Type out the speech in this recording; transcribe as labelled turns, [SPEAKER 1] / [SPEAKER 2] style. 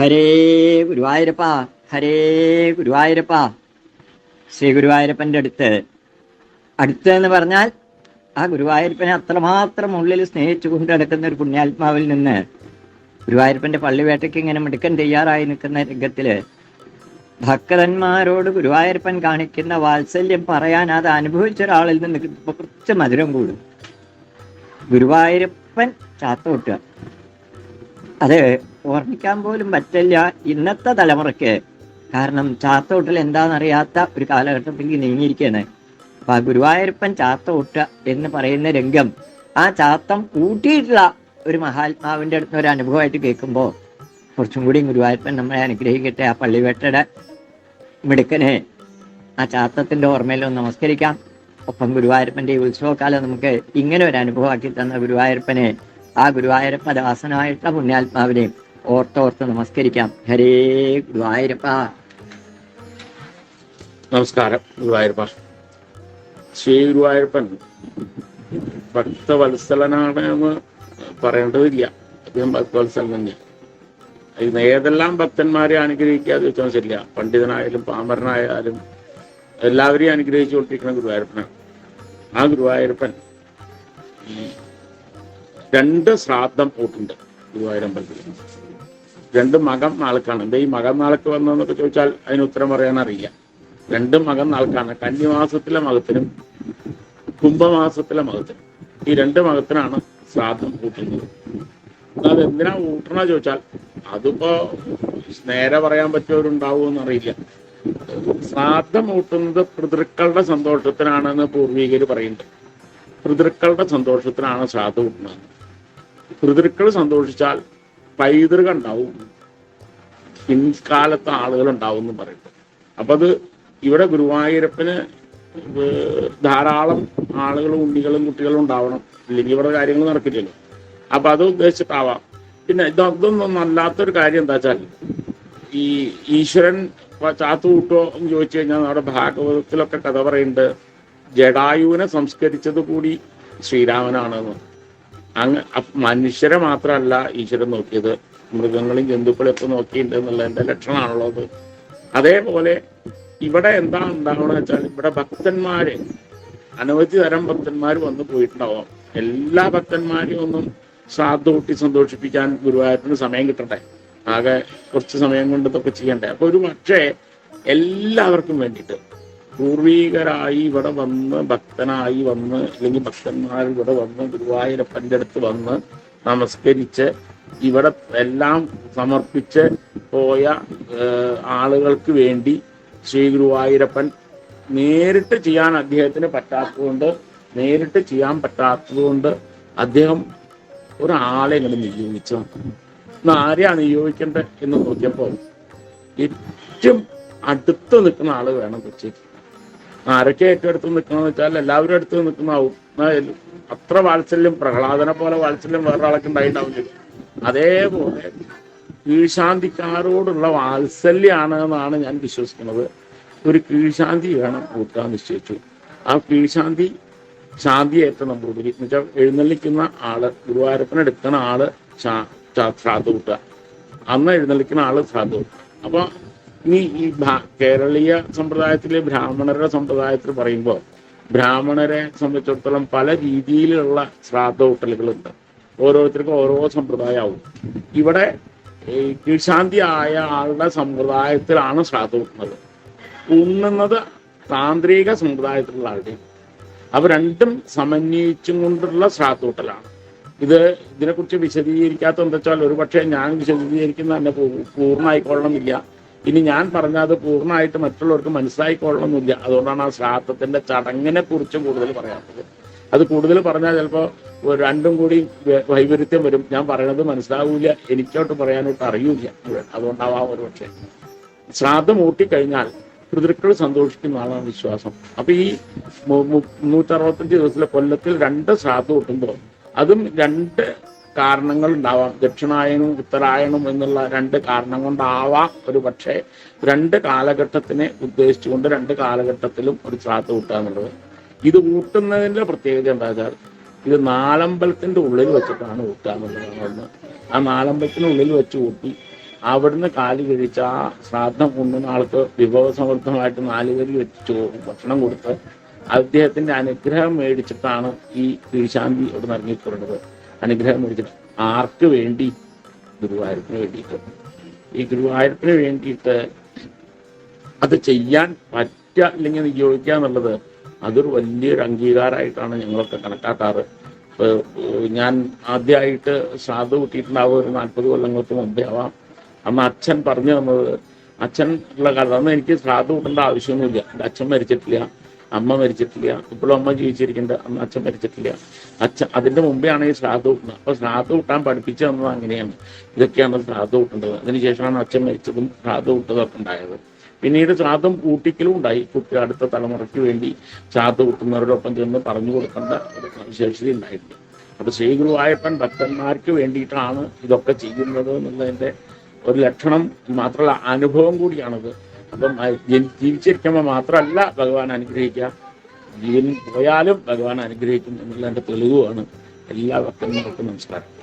[SPEAKER 1] ഹരേ ഗുരുവായൂരപ്പ ഹരേ ഗുരുവായൂരപ്പ. ശ്രീ ഗുരുവായൂരപ്പന്റെ അടുത്ത്. അടുത്ത് എന്ന് പറഞ്ഞാൽ ആ ഗുരുവായൂരപ്പനെ അത്രമാത്രം ഉള്ളിൽ സ്നേഹിച്ചു കൊണ്ട് നടക്കുന്ന ഒരു പുണ്യാത്മാവിൽ നിന്ന് ഗുരുവായൂരപ്പന്റെ പള്ളിവേട്ടയ്ക്ക് ഇങ്ങനെ മിടുക്കൻ തയ്യാറായി നിൽക്കുന്ന രംഗത്തിൽ ഭക്തന്മാരോട് ഗുരുവായൂരപ്പൻ കാണിക്കുന്ന വാത്സല്യം പറയാൻ അത് അനുഭവിച്ച ഒരാളിൽ നിന്ന് കുറച്ച് മധുരം കൂടും. ഗുരുവായൂരപ്പൻ ചാത്ത കൊട്ടുക അത് ഓർമ്മിക്കാൻ പോലും പറ്റില്ല ഇന്നത്തെ തലമുറയ്ക്ക്. കാരണം ചാത്തോട്ടിൽ എന്താണെന്നറിയാത്ത ഒരു കാലഘട്ടത്തിലേക്ക് നീങ്ങിയിരിക്കുകയാണ്. അപ്പൊ ആ ഗുരുവായൂരപ്പൻ ചാത്തോട്ട എന്ന് പറയുന്ന രംഗം ആ ചാത്തം കൂട്ടിയിട്ടുള്ള ഒരു മഹാത്മാവിന്റെ അടുത്ത് ഒരു അനുഭവമായിട്ട് കേൾക്കുമ്പോൾ കുറച്ചും കൂടി ഗുരുവായൂരപ്പൻ നമ്മളെ അനുഗ്രഹിക്കട്ടെ ആ പള്ളിവേട്ടയുടെ മിടുക്കനെ ആ ചാത്തത്തിന്റെ ഓർമ്മയിൽ ഒന്ന് നമസ്കരിക്കാം. ഒപ്പം ഗുരുവായൂരപ്പന്റെ ഈ ഉത്സവകാലം നമുക്ക് ഇങ്ങനെ ഒരു അനുഭവമാക്കി തന്ന ഗുരുവായൂരപ്പനെ ആ ഗുരുവായൂരപ്പ ദാസനായിട്ടുള്ള പുണ്യാത്മാവിനെയും ഓർത്തോർത്ത് നമസ്കരിക്കാം. ഹരേ ഗുരുവായൂരപ്പ.
[SPEAKER 2] നമസ്കാരം ഗുരുവായൂരപ്പ. ശ്രീ ഗുരുവായൂരപ്പൻ ഭക്തവത്സലനാണ് എന്ന് പറയേണ്ടതില്ല. അദ്ദേഹം ഭക്തവത്സലൻ ഇന്ന് ഏതെല്ലാം ഭക്തന്മാരെ അനുഗ്രഹിക്കാതെ വെച്ചാൽ ശരിയ. പണ്ഡിതനായാലും പാമരനായാലും എല്ലാവരെയും അനുഗ്രഹിച്ചുകൊണ്ടിരിക്കുന്ന ഗുരുവായൂരപ്പനാണ്. ആ ഗുരുവായൂരപ്പൻ രണ്ട് ശ്രാദ്ധം പോട്ടുണ്ട് ഗുരുവായൂരമ്പലത്തിൽ. രണ്ട് മകം നാൾക്കാണ്. എന്താ ഈ മകം നാൾക്ക് വന്നതെന്നൊക്കെ ചോദിച്ചാൽ അതിന് ഉത്തരം പറയാൻ അറിയില്ല. രണ്ട് മകം നാൾക്കാണ്. കന്നിമാസത്തിലെ മകത്തിനും കുംഭമാസത്തിലെ മകത്തിനും. ഈ രണ്ട് മകത്തിനാണ് ശ്രാദ്ധം കൂട്ടുന്നത്. അത് എന്തിനാ കൂട്ടണ ചോദിച്ചാൽ അതിപ്പോ നേരെ പറയാൻ പറ്റിയവരുണ്ടാവൂ എന്നറിയില്ല ശ്രാദ്ധം കൂട്ടുന്നത് പിതൃക്കളുടെ സന്തോഷത്തിനാണെന്ന് പൂർവികർ പറയുന്നുണ്ട്. പിതൃക്കളുടെ സന്തോഷത്തിനാണ് ശ്രാദ്ധം കൂട്ടുന്നത്. പിതൃക്കൾ സന്തോഷിച്ചാൽ പൈതൃക ഉണ്ടാവും. പിൻകാലത്ത് ആളുകൾ ഉണ്ടാവും എന്ന് പറയുന്നത്. അപ്പൊ അത് ഇവിടെ ഗുരുവായൂരപ്പന് ധാരാളം ആളുകളും ഉണ്ണികളും കുട്ടികളും ഉണ്ടാവണം. ഇല്ലെങ്കിൽ ഇവിടെ കാര്യങ്ങൾ നടക്കില്ലല്ലോ. അപ്പൊ അത് ഉദ്ദേശിച്ചിട്ടാവാം. പിന്നെ ഇതൊന്നും നല്ലാത്തൊരു കാര്യം എന്താ വെച്ചാൽ ഈ ഈശ്വരൻ ചാത്തു കൂട്ടോ എന്ന് ചോദിച്ചു കഴിഞ്ഞാൽ നമ്മുടെ ഭാഗവതത്തിലൊക്കെ കഥ പറയുന്നുണ്ട്. ജഡായുവിനെ സംസ്കരിച്ചത് കൂടി ശ്രീരാമനാണെന്ന്. അങ്ങ് മനുഷ്യരെ മാത്രമല്ല ഈശ്വരൻ നോക്കിയത്. മൃഗങ്ങളും ജന്തുക്കളും ഒക്കെ നോക്കിയിട്ടുണ്ട് എന്നുള്ളതിന്റെ ലക്ഷണമാണുള്ളത് അതേപോലെ ഇവിടെ എന്താ ഉണ്ടാവണ വെച്ചാൽ ഇവിടെ ഭക്തന്മാര് അനവധി തരം ഭക്തന്മാർ വന്നു പോയിട്ടുണ്ടാവാം. എല്ലാ ഭക്തന്മാരെയും ഒന്നും ശ്രാദ്ധ കൂട്ടി സന്തോഷിപ്പിക്കാൻ ഗുരുവായൂരത്തിന് സമയം കിട്ടട്ടെ ആകെ കുറച്ച് സമയം കൊണ്ട് ഇതൊക്കെ ചെയ്യണ്ടേ. അപ്പൊ ഒരു പക്ഷേ എല്ലാവർക്കും വേണ്ടിയിട്ട് പൂർവീകരായി ഇവിടെ വന്ന് ഭക്തനായി വന്ന് അല്ലെങ്കിൽ ഭക്തന്മാർ ഇവിടെ വന്ന് ഗുരുവായൂരപ്പന്റെ അടുത്ത് വന്ന് നമസ്കരിച്ച് ഇവിടെ എല്ലാം സമർപ്പിച്ച് പോയ ആളുകൾക്ക് വേണ്ടി ശ്രീ ഗുരുവായൂരപ്പൻ നേരിട്ട് ചെയ്യാൻ അദ്ദേഹത്തിന് പറ്റാത്തതുകൊണ്ട് നേരിട്ട് ചെയ്യാൻ പറ്റാത്തതുകൊണ്ട് അദ്ദേഹം ഒരാളെ ഇങ്ങനെ നിയോഗിച്ചു. ഇന്ന് ആരെയാണ് നിയോഗിക്കേണ്ടത് എന്ന് നോക്കിയപ്പോൾ ഏറ്റവും അടുത്ത് നിൽക്കുന്ന ആൾ വേണം കൊച്ചി ആരൊക്കെ ഏറ്റവും അടുത്ത് നിൽക്കണമെന്ന് വെച്ചാൽ എല്ലാവരും അടുത്ത് നിൽക്കുന്നതാവും അത്ര വാത്സല്യം പ്രഹ്ലാദനെ പോലെ വാത്സല്യം വേറെ ആളൊക്കെ ഉണ്ടായിട്ടുണ്ടാവില്ല അതേപോലെ കീഴ്ശാന്തിക്കാരോടുള്ള വാത്സല്യമാണ് എന്നാണ് ഞാൻ വിശ്വസിക്കുന്നത്. ഒരു കീഴ്ശാന്തി വേണം കൂട്ടാൻ നിശ്ചയിച്ചു. ആ കീഴ്ശാന്തി ശാന്തിയേറ്റ നമ്പൂതിരി എന്ന് വെച്ചാൽ എഴുന്നള്ളിക്കുന്ന ആൾ ഗുരുവായൂരപ്പനെ എടുക്കുന്ന ആൾ ശ്രാദ്ധ കൂട്ടുക. അന്ന് എഴുന്നള്ളിക്കുന്ന ആൾ ശ്രാദ്ധ കൂട്ടുക. അപ്പൊ ഈ ഭ- കേരളീയ സമ്പ്രദായത്തിലെ ബ്രാഹ്മണരുടെ സമ്പ്രദായത്തിൽ പറയുമ്പോൾ ബ്രാഹ്മണരെ സംബന്ധിച്ചിടത്തോളം പല രീതിയിലുള്ള ശ്രാദ്ധ ഹോട്ടലുകളുണ്ട് ഓരോരുത്തർക്കും ഓരോ സമ്പ്രദായമാവും ഇവിടെ ഈ കീഴ്ശാന്തി ആയ ആളുടെ സമ്പ്രദായത്തിലാണ് ശ്രാദ്ധ കൂട്ടുന്നത് ഉണ്ണുന്നത് താന്ത്രിക സമ്പ്രദായത്തിലുള്ള ആളുടെ അവ രണ്ടും സമന്വയിച്ചും കൊണ്ടുള്ള ശ്രാദ്ധൂട്ടലാണ്. ഇത് ഇതിനെക്കുറിച്ച് വിശദീകരിക്കാത്ത എന്താ വെച്ചാൽ ഒരു പക്ഷേ ഞാൻ വിശദീകരിക്കുന്ന തന്നെ പൂർണമായിക്കൊള്ളണമെന്നില്ല ഇനി ഞാൻ പറഞ്ഞാൽ അത് പൂർണമായിട്ട് മറ്റുള്ളവർക്ക് മനസ്സിലായിക്കൊള്ളണമെന്നില്ല അതുകൊണ്ടാണ് ആ ശ്രാദ്ധത്തിന്റെ ചടങ്ങിനെ കുറിച്ച് കൂടുതൽ പറയാത്തത്. അത് കൂടുതൽ പറഞ്ഞാൽ ചിലപ്പോൾ രണ്ടും കൂടി വൈപരീത്യം വരും. ഞാൻ പറയണത് മനസ്സിലാവില്ല. എനിക്കോട്ട് പറയാനോട്ട് അറിയില്ല. അതുകൊണ്ടാവാം ഒരു പക്ഷേ. ശ്രാദ്ധം ഊട്ടിക്കഴിഞ്ഞാൽ പിതൃക്കൾ സന്തോഷിക്കുന്ന ആളാണ് വിശ്വാസം. അപ്പൊ ഈ നൂറ്ററുപത്തഞ്ച് ദിവസത്തിലെ കൊല്ലത്തിൽ രണ്ട് ശ്രാദ്ധം ഊട്ടുമ്പോൾ അതും രണ്ട് കാരണങ്ങൾ ഉണ്ടാവാം. ദക്ഷിണായനും ഉത്തരായണും എന്നുള്ള രണ്ട് കാരണം കൊണ്ടാവാം ഒരു പക്ഷേ രണ്ട് കാലഘട്ടത്തിനെ ഉദ്ദേശിച്ചുകൊണ്ട് രണ്ട് കാലഘട്ടത്തിലും ഒരു ശ്രാദ്ധ കൂട്ടുക എന്നുള്ളത്. ഇത് കൂട്ടുന്നതിന്റെ പ്രത്യേകത എന്താ വെച്ചാൽ ഇത് നാലമ്പലത്തിന്റെ ഉള്ളിൽ വെച്ചിട്ടാണ് കൂട്ടുക എന്നുള്ളതാണ് ഒന്ന് ആ നാലമ്പലത്തിനുള്ളിൽ വെച്ച് കൂട്ടി അവിടുന്ന് കാൽ കഴിച്ച ആ ശ്രാദ്ധം കൊണ്ടുന്ന ആൾക്ക് വിഭവസമൃദ്ധമായിട്ട് നാലുപേരിൽ വെച്ച് ഭക്ഷണം കൊടുത്ത് അദ്ദേഹത്തിന്റെ അനുഗ്രഹം മേടിച്ചിട്ടാണ് ഈ കീഴ്ശാന്തി ഇവിടെ ഇറങ്ങിപ്പോരുന്നത്. അനുഗ്രഹം മേടിച്ചിട്ട് ആർക്ക് വേണ്ടി? ഗുരുവായൂരത്തിന് വേണ്ടിയിട്ട്. ഈ ഗുരുവായൂരത്തിന് വേണ്ടിയിട്ട് അത് ചെയ്യാൻ പറ്റ അല്ലെങ്കിൽ നിയോഗിക്കുക എന്നുള്ളത് അതൊരു വലിയൊരു അംഗീകാരമായിട്ടാണ് ഞങ്ങളൊക്കെ കണക്കാക്കാറ്. ഞാൻ ആദ്യമായിട്ട് ശ്രാദ്ധ കൂട്ടിയിട്ടുണ്ടാവുക ഒരു നാൽപ്പത് കൊല്ലങ്ങൾക്ക് മുമ്പേ ആവാം. അന്ന് അച്ഛൻ പറഞ്ഞു തന്നത് അച്ഛൻ ഉള്ള കാലത്ത് അന്ന് എനിക്ക് ശ്രാദ്ധ കൂട്ടേണ്ട ആവശ്യമൊന്നുമില്ല. എന്റെ അച്ഛൻ മരിച്ചിട്ടില്ല. അമ്മ മരിച്ചിട്ടില്ല ഇപ്പോഴും അമ്മ ജീവിച്ചിരിക്കുന്നത് അന്ന് അച്ഛൻ മരിച്ചിട്ടില്ല. അച്ഛൻ അതിന്റെ മുമ്പെയാണ് ഈ ശ്രാദ്ധ കൂട്ടുന്നത്. അപ്പൊ ശ്രാദ്ധ കൂട്ടാൻ പഠിപ്പിച്ചു തന്നത് അങ്ങനെയാണ്. ഇതൊക്കെയാണ് ശ്രാദ്ധ കൂട്ടേണ്ടത് അതിനുശേഷമാണ് അച്ഛൻ മരിച്ചതും ശ്രാദ്ധ കൂട്ടതൊക്കെ ഉണ്ടായത്. പിന്നീട് ശ്രാദ്ധം കൂട്ടിക്കലും ഉണ്ടായി. കുട്ടി അടുത്ത തലമുറയ്ക്ക് വേണ്ടി ശ്രാദ്ധ കൂട്ടുന്നവരോടൊപ്പം ചെന്ന് പറഞ്ഞു കൊടുക്കേണ്ട ഒരു സവിശേഷത ഉണ്ടായിട്ടുണ്ട്. അപ്പൊ ശ്രീ ഗുരുവായൂരപ്പൻ ഭക്തന്മാർക്ക് വേണ്ടിയിട്ടാണ് ഇതൊക്കെ ചെയ്യുന്നത് എന്നുള്ളതിന്റെ ഒരു ലക്ഷണം മാത്രമല്ല അനുഭവം കൂടിയാണത്. അപ്പം ജീവിച്ചിരിക്കുമ്പോൾ മാത്രമല്ല ഭഗവാൻ അനുഗ്രഹിക്കുക. ജീവൻ പോയാലും ഭഗവാൻ അനുഗ്രഹിക്കും എന്നുള്ളതിന്റെ തെളിവുമാണ്. എല്ലാ ഭക്തന്മാർക്കും നമസ്കാരം.